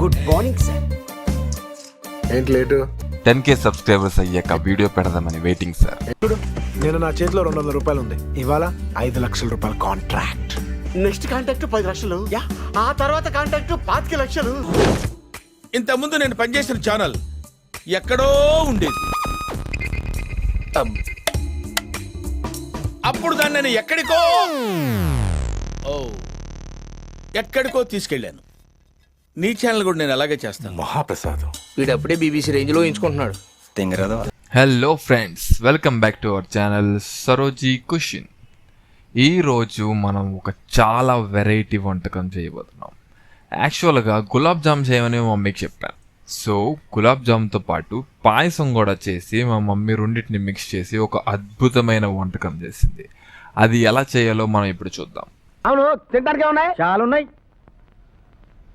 Good morning sir ఏంటి late? Ten K subscribers అయ్యాక video పెడదామని వెయిటింగ్ సార్ చూడు నేను నా చేతిలో రెండు వందల రూపాయలు ఉంది. ఇవాళ ఐదు లక్షల రూపాయల కాంట్రాక్ట్ నెక్స్ట్ కాంటాక్ట్ పది లక్షలు. యా ఆ తర్వాత కాంటాక్ట్ పాతిక లక్షలు. ఇంతకుముందు నేను పనిచేసిన ఛానల్ ఎక్కడో ఉండేది. అప్పుడు దాన్ని నేను ఎక్కడికో ఓ ఎక్కడికో తీసుకెళ్ళాను. నీ ఛానల్ కూడా నేను అలాగే చేస్తాను. మహాప్రసాదం. వీడప్పుడే బీబీసీ రేంజ్లో ఎంచుకుంటున్నాడు hello friends welcome back to our channel Saroji cuisine ఈరోజు మనం ఒక చాలా వెరైటీ వంటకం చేయబోతున్నాం. యాక్చువల్గా గులాబ్ జామ్ చేయమని మా మమ్మీకి చెప్పాను. సో గులాబ్ జామ్తో పాటు పాయసం కూడా చేసి మా మమ్మీ రెండింటిని మిక్స్ చేసి ఒక అద్భుతమైన వంటకం చేసింది. అది ఎలా చేయాలో మనం ఇప్పుడు చూద్దాం. అవును తింటానికి ఉన్నాయి? చాలా ఉన్నాయి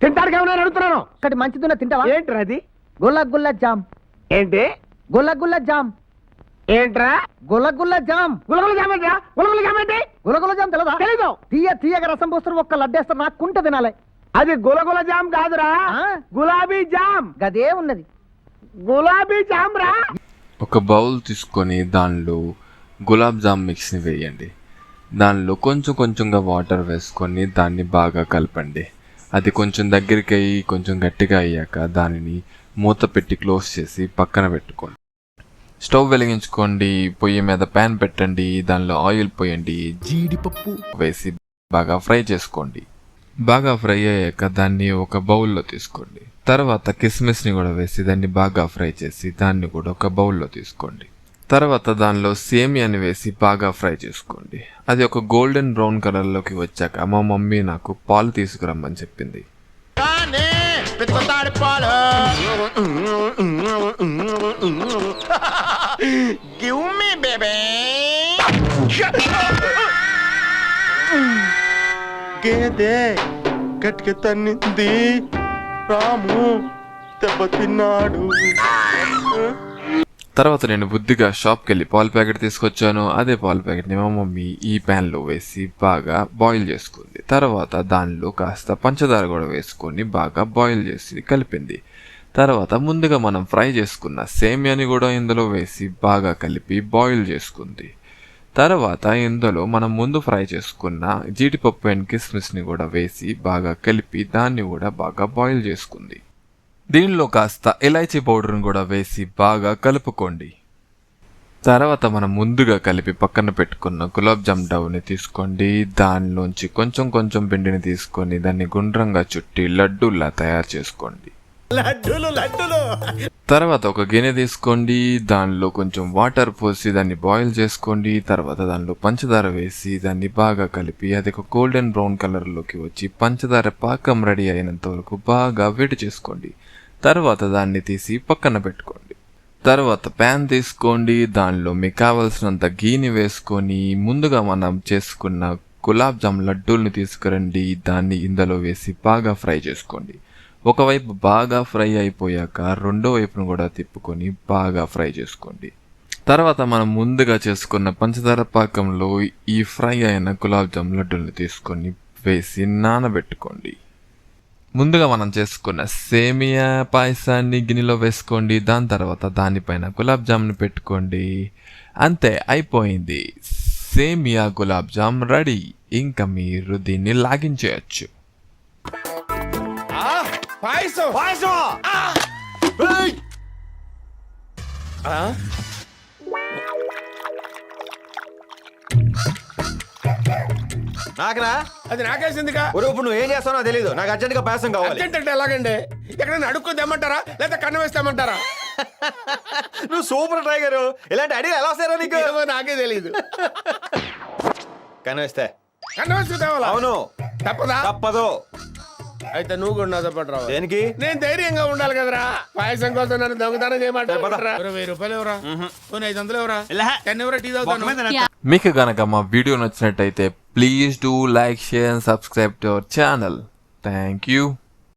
తింటానికి ఉన్నాయి అడుగుతున్నాను. ఒకటి మంచిదిన్న తింటావా? ఏంట్రా అది? గుల్ల గుల్ల జామ్. ఏంటి? గుల్ల గుల్ల జామ్. ఏంట్రా? గుల్ల గుల్ల జామ్. గులగుల జామ్ ఏంట్రా? గులగుల జామ్ ఏంటి? గుల్ల గుల్ల జామ్ తెలదా? తెలీదు. తీయ తీయగా రసం పోస్తారు ఒక్క లడ్డేస్తారు నాకు కుంట తినాలి. అది గులగుల జామ్ కాదురా. ఆ? గులాబీ జామ్. గదే ఉన్నది. గులాబీ జామ్ రా. ఒక బౌల్ తీసుకొని దానిలో గులాబ్ జామ్ మిక్స్ని వేయండి. దానిలో కొంచెం కొంచెంగా వాటర్ వేసుకొని దాన్ని బాగా కలపండి. అది కొంచెం దగ్గరికి అయ్యి కొంచెం గట్టిగా అయ్యాక దానిని మూత పెట్టి క్లోజ్ చేసి పక్కన పెట్టుకోండి. స్టవ్ వెలిగించుకోండి పొయ్యి మీద ప్యాన్ పెట్టండి దానిలో ఆయిల్ పోయండి జీడిపప్పు వేసి బాగా ఫ్రై చేసుకోండి. బాగా ఫ్రై అయ్యాక దాన్ని ఒక బౌల్లో తీసుకోండి. తర్వాత కిస్మిస్ని కూడా వేసి దాన్ని బాగా ఫ్రై చేసి దాన్ని కూడా ఒక బౌల్లో తీసుకోండి. తర్వాత దానిలో సేమియాని వేసి బాగా ఫ్రై చేసుకోండి. అది ఒక గోల్డెన్ బ్రౌన్ కలర్లోకి వచ్చాక మా మమ్మీ నాకు పాలు తీసుకురమ్మని చెప్పింది. గివ్ మీ గేదె తన్నింది. రాము దెబ్బతిన్నాడు తర్వాత నేను బుద్ధిగా షాప్కి వెళ్ళి పాల ప్యాకెట్ తీసుకొచ్చాను. అదే పాల ప్యాకెట్ని మా మమ్మీ ఈ ప్యాన్లో వేసి బాగా బాయిల్ చేసుకుంది. తర్వాత దానిలో కాస్త పంచదార కూడా వేసుకొని బాగా బాయిల్ చేసి కలిపింది. తర్వాత ముందుగా మనం ఫ్రై చేసుకున్న సేమియాని కూడా ఇందులో వేసి బాగా కలిపి బాయిల్ చేసుకుంది. తర్వాత ఇందులో మనం ముందు ఫ్రై చేసుకున్న జీడిపప్పు అండ్ కిస్మిస్ని కూడా వేసి బాగా కలిపి దాన్ని కూడా బాగా బాయిల్ చేసుకుంది. దీనిలో కాస్త ఇలాచీ పౌడర్ను కూడా వేసి బాగా కలుపుకోండి. తర్వాత మనం ముందుగా కలిపి పక్కన పెట్టుకున్న గులాబ్ జామ్ డవ్ని తీసుకోండి. దానిలోంచి కొంచెం కొంచెం పిండిని తీసుకొని దాన్ని గుండ్రంగా చుట్టి లడ్డూలా తయారు చేసుకోండి. లడ్డూలు లడ్డూలు. తర్వాత ఒక గిన్నె తీసుకోండి దానిలో కొంచెం వాటర్ పోసి దాన్ని బాయిల్ చేసుకోండి తర్వాత దానిలో పంచదార వేసి దాన్ని బాగా కలిపి అది ఒక గోల్డెన్ బ్రౌన్ కలర్లోకి వచ్చి పంచదార పాకం రెడీ అయినంత వరకు బాగా వేడి చేసుకోండి. తర్వాత దాన్ని తీసి పక్కన పెట్టుకోండి. తర్వాత ప్యాన్ తీసుకోండి దానిలో మీకు కావలసినంత గీని వేసుకొని ముందుగా మనం చేసుకున్న గులాబ్ జామ్ లడ్డూల్ని తీసుకురండి దాన్ని ఇందులో వేసి బాగా ఫ్రై చేసుకోండి. ఒకవైపు బాగా ఫ్రై అయిపోయాక రెండో వైపును కూడా తిప్పుకొని బాగా ఫ్రై చేసుకోండి. తర్వాత మనం ముందుగా చేసుకున్న పంచదార పాకంలో ఈ ఫ్రై అయిన గులాబ్ జామ్ లడ్డూల్ని తీసుకొని వేసి నానబెట్టుకోండి. ముందుగా మనం చేసుకున్న సేమియా పాయసాన్ని గిన్నెలో వేసుకోండి. దాని తర్వాత దానిపైన గులాబ్ జామ్ని పెట్టుకోండి. అంతే అయిపోయింది. సేమియా గులాబ్ జామ్ రెడీ. ఇంకా మీరు దీన్ని లాగించేయచ్చు పాయసం! పాయసం? నాకనా? అది నాకేసిందిగా? ఒరే ఇప్పుడు నువ్వు ఏం చేస్తావో నాకు తెలీదు. నాకు అర్జెంట్గా పాయసం కావాలి. అర్జెంట్ అంటే ఎలాగండి? ఎక్కడైనా అడుక్కు తెమ్మంటారా? లేదా కన్ను వేస్తామంటారా నువ్వు సూపర్ టైగర్ ఇలాంటి ఐడియా ఎలా వస్తారా నీకు? ఏమో నాకే తెలియదు కానీ వస్తే. కన్ను వేసుకు తేవాలా? అవును. తప్పదా? తప్పదు. అయితే నువ్వు కూడా నాతో పాటు రావాలి. దేనికి? నేను ధైర్యంగా ఉండాలి కదరా. పాయసం కోసం నన్ను దొంగతనం. చేయమంటారా వెయ్యి రూపాయలు ఎవరా పోనీ ఐదు వందలు ఎవరా టెన్ ఎవరా టీ తాగుతాను? మీకు గనక మా వీడియో నచ్చినట్టయితే please do like share and subscribe to our channel thank you